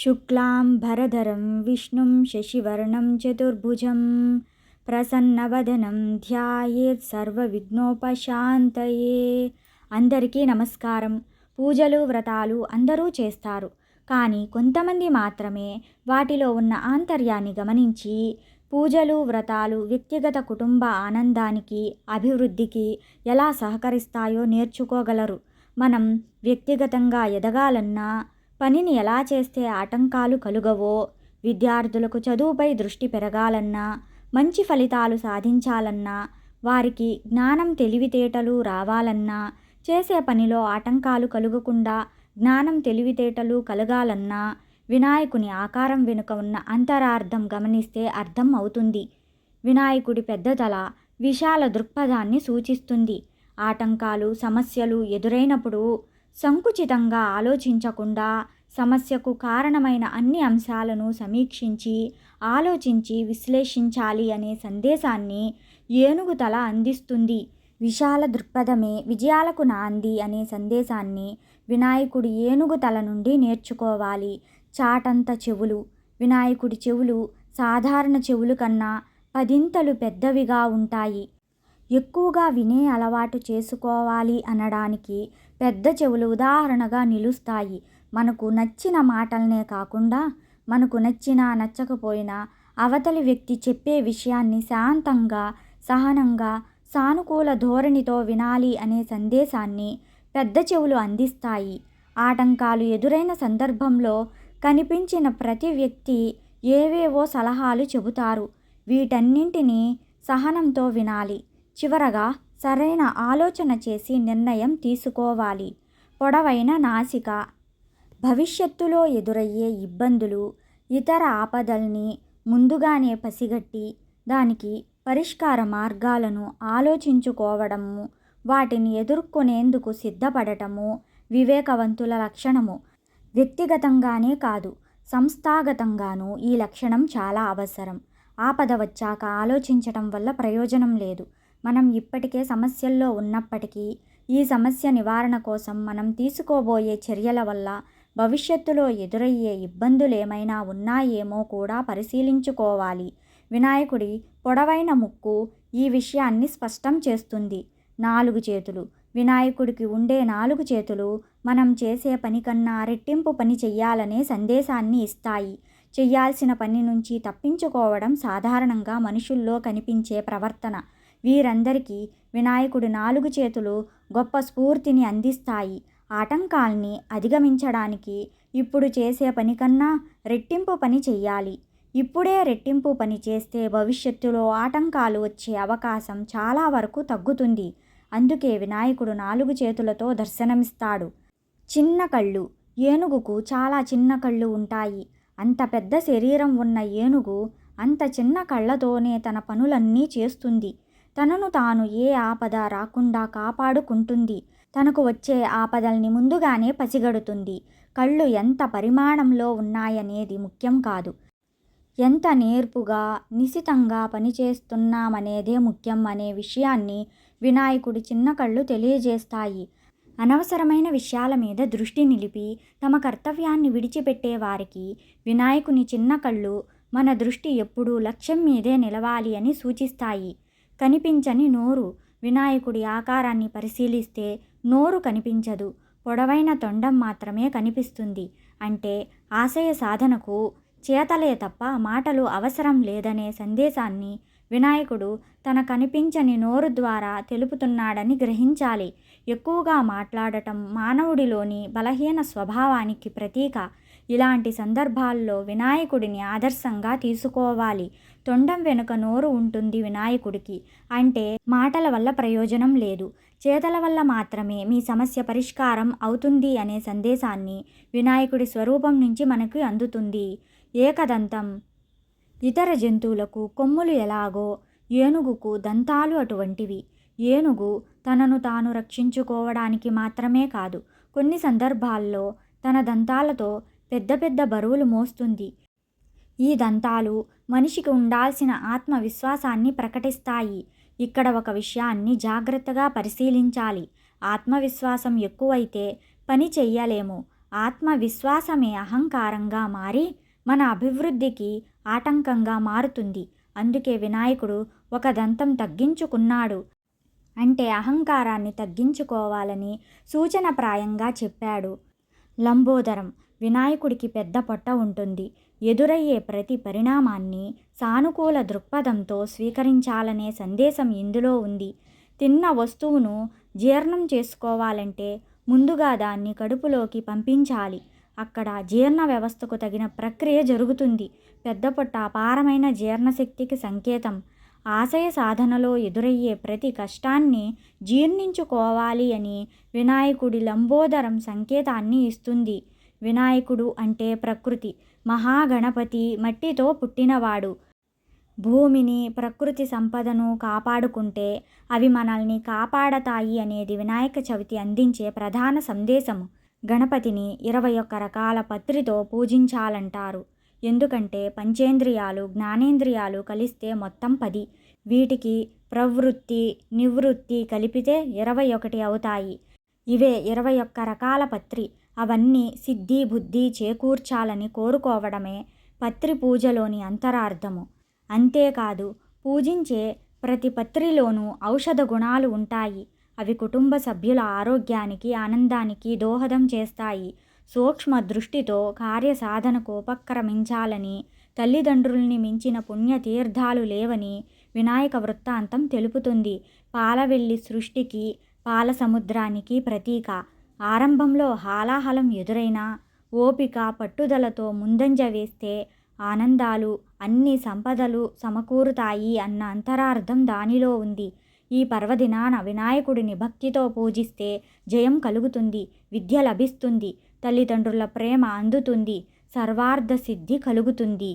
శుక్లాం భరధరం విష్ణుం శశివర్ణం చతుర్భుజం ప్రసన్నవదనం ధ్యాయేత్ సర్వవిఘ్నోపశాంతయే అందరికీ నమస్కారం. పూజలు వ్రతాలు అందరూ చేస్తారు. కానీ కొంతమంది మాత్రమే వాటిలో ఉన్న ఆంతర్యాన్ని గమనించి పూజలు వ్రతాలు వ్యక్తిగత కుటుంబ ఆనందానికి అభివృద్ధికి ఎలా సహకరిస్తాయో నేర్చుకోగలరు. మనం వ్యక్తిగతంగా ఎదగాలన్నా పనిని ఎలా చేస్తే ఆటంకాలు కలుగవో విద్యార్థులకు చదువుపై దృష్టి పెరగాలన్నా మంచి ఫలితాలు సాధించాలన్నా వారికి జ్ఞానం తెలివితేటలు రావాలన్నా చేసే పనిలో ఆటంకాలు కలుగకుండా జ్ఞానం తెలివితేటలు కలగాలన్నా వినాయకుని ఆకారం వెనుక ఉన్న అంతరార్థం గమనిస్తే అర్థం అవుతుంది. వినాయకుడి పెద్ద తల విశాల దృక్పథాన్ని సూచిస్తుంది. ఆటంకాలు సమస్యలు ఎదురైనప్పుడు సంకుచితంగా ఆలోచించకుండా సమస్యకు కారణమైన అన్ని అంశాలను సమీక్షించి ఆలోచించి విశ్లేషించాలి అనే సందేశాన్ని ఏనుగు తల అందిస్తుంది. విశాల దృక్పథమే విజయాలకు నాంది అనే సందేశాన్ని వినాయకుడి ఏనుగు తల నుండి నేర్చుకోవాలి. చాటంత చెవులు. వినాయకుడి చెవులు సాధారణ చెవులు కన్నా పదింతలు పెద్దవిగా ఉంటాయి. ఎక్కువగా వినే అలవాటు చేసుకోవాలి అనడానికి పెద్ద చెవులు ఉదాహరణగా నిలుస్తాయి. మనకు నచ్చిన మాటలనే కాకుండా మనకు నచ్చినా నచ్చకపోయినా అవతలి వ్యక్తి చెప్పే విషయాన్ని శాంతంగా సహనంగా సానుకూల ధోరణితో వినాలి అనే సందేశాన్ని పెద్ద చెవులు అందిస్తాయి. ఆటంకాలు ఎదురైన సందర్భంలో కనిపించిన ప్రతి వ్యక్తి ఏవేవో సలహాలు చెబుతారు. వీటన్నింటినీ సహనంతో వినాలి. చివరగా సరైన ఆలోచన చేసి నిర్ణయం తీసుకోవాలి. పొడవైన నాసిక. భవిష్యత్తులో ఎదురయ్యే ఇబ్బందులు ఇతర ఆపదల్ని ముందుగానే పసిగట్టి దానికి పరిష్కార మార్గాలను ఆలోచించుకోవడము వాటిని ఎదుర్కొనేందుకు సిద్ధపడటము వివేకవంతుల లక్షణము. వ్యక్తిగతంగానే కాదు సంస్థాగతంగానూ ఈ లక్షణం చాలా అవసరం. ఆపద వచ్చాక ఆలోచించటం వల్ల ప్రయోజనం లేదు. మనం ఇప్పటికే సమస్యల్లో ఉన్నప్పటికీ ఈ సమస్య నివారణ కోసం మనం తీసుకోబోయే చర్యల వల్ల భవిష్యత్తులో ఎదురయ్యే ఇబ్బందులు ఏమైనా ఉన్నాయేమో కూడా పరిశీలించుకోవాలి. వినాయకుడి పొడవైన ముక్కు ఈ విషయాన్ని స్పష్టం చేస్తుంది. నాలుగు చేతులు. వినాయకుడికి ఉండే నాలుగు చేతులు మనం చేసే పని కన్నా రెట్టింపు పని చెయ్యాలనే సందేశాన్ని ఇస్తాయి. చెయ్యాల్సిన పని నుంచి తప్పించుకోవడం సాధారణంగా మనుషుల్లో కనిపించే ప్రవర్తన. వీరందరికీ వినాయకుడు నాలుగు చేతులు గొప్ప స్ఫూర్తిని అందిస్తాయి. ఆటంకాల్ని అధిగమించడానికి ఇప్పుడు చేసే పని కన్నా రెట్టింపు పని చెయ్యాలి. ఇప్పుడే రెట్టింపు పని చేస్తే భవిష్యత్తులో ఆటంకాలు వచ్చే అవకాశం చాలా వరకు తగ్గుతుంది. అందుకే వినాయకుడు నాలుగు చేతులతో దర్శనమిస్తాడు. చిన్న కళ్ళు ఏనుగుకు చాలా చిన్న కళ్ళు ఉంటాయి. అంత పెద్ద శరీరం ఉన్న ఏనుగు అంత చిన్న కళ్ళతోనే తన పనులన్నీ చేస్తుంది. తనను తాను ఏ ఆపద రాకుండా కాపాడుకుంటుంది. తనకు వచ్చే ఆపదల్ని ముందుగానే పసిగడుతుంది. కళ్ళు ఎంత పరిమాణంలో ఉన్నాయనేది ముఖ్యం కాదు. ఎంత నేర్పుగా నిశితంగా పనిచేస్తున్నామనేదే ముఖ్యం అనే విషయాన్ని వినాయకుడి చిన్న కళ్ళు తెలియజేస్తాయి. అనవసరమైన విషయాల మీద దృష్టి నిలిపి తమ కర్తవ్యాన్ని విడిచిపెట్టే వారికి వినాయకుని చిన్న కళ్ళు మన దృష్టి ఎప్పుడూ లక్ష్యం మీదే నిలవాలి అని సూచిస్తాయి. కనిపించని నోరు వినాయకుడి ఆకారాన్ని పరిశీలిస్తే నోరు కనిపించదు. పొడవైన తొండం మాత్రమే కనిపిస్తుంది. అంటే ఆశయ సాధనకు చేతలే తప్ప మాటలు అవసరం లేదనే సందేశాన్ని వినాయకుడు తన కనిపించని నోరు ద్వారా తెలుపుతున్నాడని గ్రహించాలి. ఎక్కువగా మాట్లాడటం మానవుడిలోని బలహీన స్వభావానికి ప్రతీక. ఇలాంటి సందర్భాల్లో వినాయకుడిని ఆదర్శంగా తీసుకోవాలి. తొండం వెనుక నోరు ఉంటుంది వినాయకుడికి. అంటే మాటల వల్ల ప్రయోజనం లేదు. చేతల వల్ల మాత్రమే మీ సమస్య పరిష్కారం అవుతుంది అనే సందేశాన్ని వినాయకుడి స్వరూపం నుంచి మనకు అందుతుంది. ఏకదంతం. ఇతర జంతువులకు కొమ్ములు ఎలాగో ఏనుగుకు దంతాలు అటువంటివి. ఏనుగు తనను తాను రక్షించుకోవడానికి మాత్రమే కాదు కొన్ని సందర్భాల్లో తన దంతాలతో పెద్ద పెద్ద బరువులు మోస్తుంది. ఈ దంతాలు మనిషికి ఉండాల్సిన ఆత్మవిశ్వాసాన్ని ప్రకటిస్తాయి. ఇక్కడ ఒక విషయాన్ని జాగ్రత్తగా పరిశీలించాలి. ఆత్మవిశ్వాసం ఎక్కువైతే పని చెయ్యలేము. ఆత్మవిశ్వాసమే అహంకారంగా మారి మన అభివృద్ధికి ఆటంకంగా మారుతుంది. అందుకే వినాయకుడు ఒక దంతం తగ్గించుకున్నాడు. అంటే అహంకారాన్ని తగ్గించుకోవాలని సూచనప్రాయంగా చెప్పాడు. లంబోదరం వినాయకుడికి పెద్ద పొట్ట ఉంటుంది. ఎదురయ్యే ప్రతి పరిణామాన్ని సానుకూల దృక్పథంతో స్వీకరించాలనే సందేశం ఇందులో ఉంది. తిన్న వస్తువును జీర్ణం చేసుకోవాలంటే ముందుగా దాన్ని కడుపులోకి పంపించాలి. అక్కడ జీర్ణ వ్యవస్థకు తగిన ప్రక్రియ జరుగుతుంది. పెద్ద పొట్ట అపారమైన జీర్ణశక్తికి సంకేతం. ఆశయ సాధనలో ఎదురయ్యే ప్రతి కష్టాన్ని జీర్ణించుకోవాలి అని వినాయకుడి లంబోదరం సంకేతాన్ని ఇస్తుంది. వినాయకుడు అంటే ప్రకృతి. మహాగణపతి మట్టితో పుట్టినవాడు. భూమిని ప్రకృతి సంపదను కాపాడుకుంటే అవి మనల్ని కాపాడతాయి అనేది వినాయక చవితి అందించే ప్రధాన సందేశము. గణపతిని ఇరవై ఒక్క రకాల పత్రితో పూజించాలంటారు. ఎందుకంటే పంచేంద్రియాలు జ్ఞానేంద్రియాలు కలిస్తే మొత్తం పది. వీటికి ప్రవృత్తి నివృత్తి కలిపితే ఇరవై ఒకటి అవుతాయి. ఇవే ఇరవై ఒక్క రకాల పత్రి. అవన్నీ సిద్ధి బుద్ధి చేకూర్చాలని కోరుకోవడమే పత్రి పూజలోని అంతరార్థము. అంతేకాదు పూజించే ప్రతి పత్రిలోనూ ఔషధ గుణాలు ఉంటాయి. అవి కుటుంబ సభ్యుల ఆరోగ్యానికి ఆనందానికి దోహదం చేస్తాయి. సూక్ష్మ దృష్టితో కార్యసాధనకు ఉపక్రమించాలని తల్లిదండ్రుల్ని మించిన పుణ్యతీర్థాలు లేవని వినాయక వృత్తాంతం తెలుపుతుంది. పాలవెల్లి సృష్టికి పాల సముద్రానికి ప్రతీక. ఆరంభంలో హాలాహలం ఎదురైనా ఓపిక పట్టుదలతో ముందంజ వేస్తే ఆనందాలు అన్ని సంపదలు సమకూరుతాయి అన్న అంతరార్థం దానిలో ఉంది. ఈ పర్వదినాన వినాయకుడిని భక్తితో పూజిస్తే జయం కలుగుతుంది విద్య లభిస్తుంది తల్లిదండ్రుల ప్రేమ అందుతుంది సర్వార్థ సిద్ధి కలుగుతుంది.